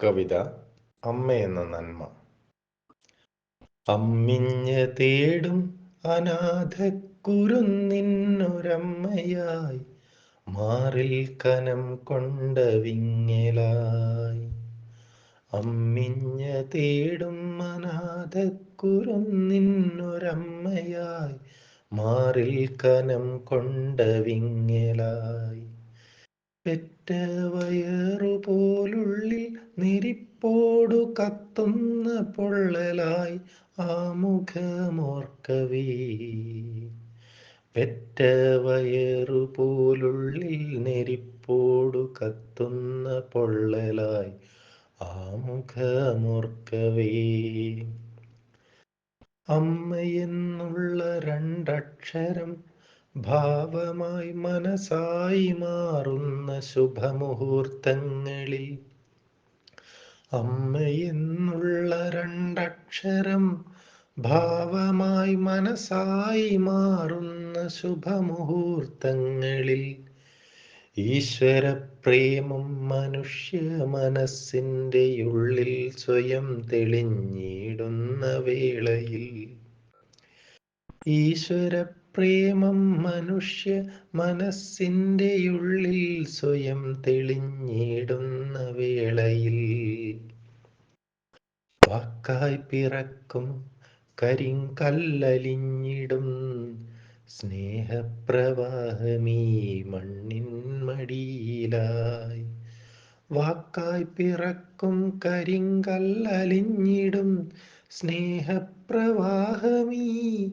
കവിത അമ്മയെന്ന നന്മ. അമ്മിഞ്ഞ തേടും അനാഥക്കുരുന്നിന്നൊരമ്മയായി മാറിൽ കനം കൊണ്ട വിങ്ങലായി. അമ്മിഞ്ഞ തേടും അനാഥക്കുരുന്നിന്നൊരമ്മയായി മാറിൽ കനം കൊണ്ട വിങ്ങലായി. പെറ്റ വയറുപോലുള്ളിൽ നെരിപ്പോടു കത്തുന്ന പൊള്ളലായി ആമുഖമോർക്കവേ. പെറ്റ വയറുപോലുള്ളിൽ നെരിപ്പോടു കത്തുന്ന പൊള്ളലായി ആമുഖമോർക്കവേ. അമ്മയെന്നുള്ള രണ്ടക്ഷരം ഭാവമായി മനസ്സായി മാറുന്ന ശുഭമുഹൂർത്തങ്ങളിൽ അമ്മയെന്നുള്ള രണ്ടക്ഷരം ഭാവമായി മനസ്സായി മാറുന്ന ശുഭമുഹൂർത്തങ്ങളിൽ ഈശ്വരപ്രേമം മനുഷ്യ മനസ്സിന്റെ ഉള്ളിൽ സ്വയം തെളിഞ്ഞിടുന്ന വേളയിൽ. ഈശ്വര പ്രേമം മനുഷ്യ മനസ്സിന്റെ ഉള്ളിൽ സ്വയം തെളിഞ്ഞിടുന്ന വേളയിൽ വാക്കായി പിറക്കും കരിങ്കല്ലലിഞ്ഞിടും സ്നേഹപ്രവാഹമീ മണ്ണിൻ മടിയിലായി. വാക്കായ് പിറക്കും കരിങ്കല്ലലിഞ്ഞിടും സ്നേഹപ്രവാഹമീ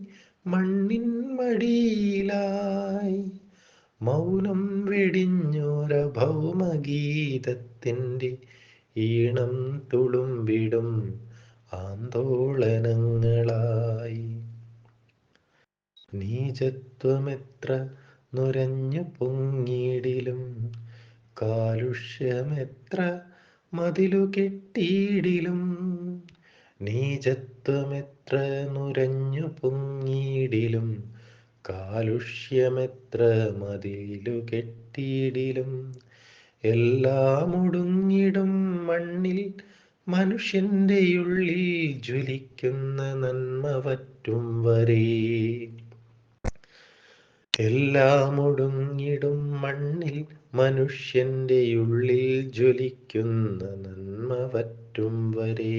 മണ്ണിൻ മടിയിലായി. മൗനം വെടിഞ്ഞോര ഭൗമഗീതത്തിന്റെ ഈണം തുളുമ്പിടും നീചത്വമെത്ര നുരഞ്ഞു പൊങ്ങിയിടിലും കാലുഷ്യമെത്ര മതിലു കെട്ടിയിടിലും നീചത്വമെത്ര നുരഞ്ഞു പൊങ്ങിയിടിലും കാലുഷ്യമെത്ര മതിലു കെട്ടിയിടിലും എല്ലാം ഒടുങ്ങിടും മണ്ണിൽ മനുഷ്യന്റെ ഉള്ളിൽ ജ്വലിക്കുന്ന നന്മ പറ്റും വരേ. എല്ലാം ഒടുങ്ങിടും മണ്ണിൽ മനുഷ്യന്റെ ഉള്ളിൽ ജ്വലിക്കുന്ന നന്മ പറ്റും വരേ.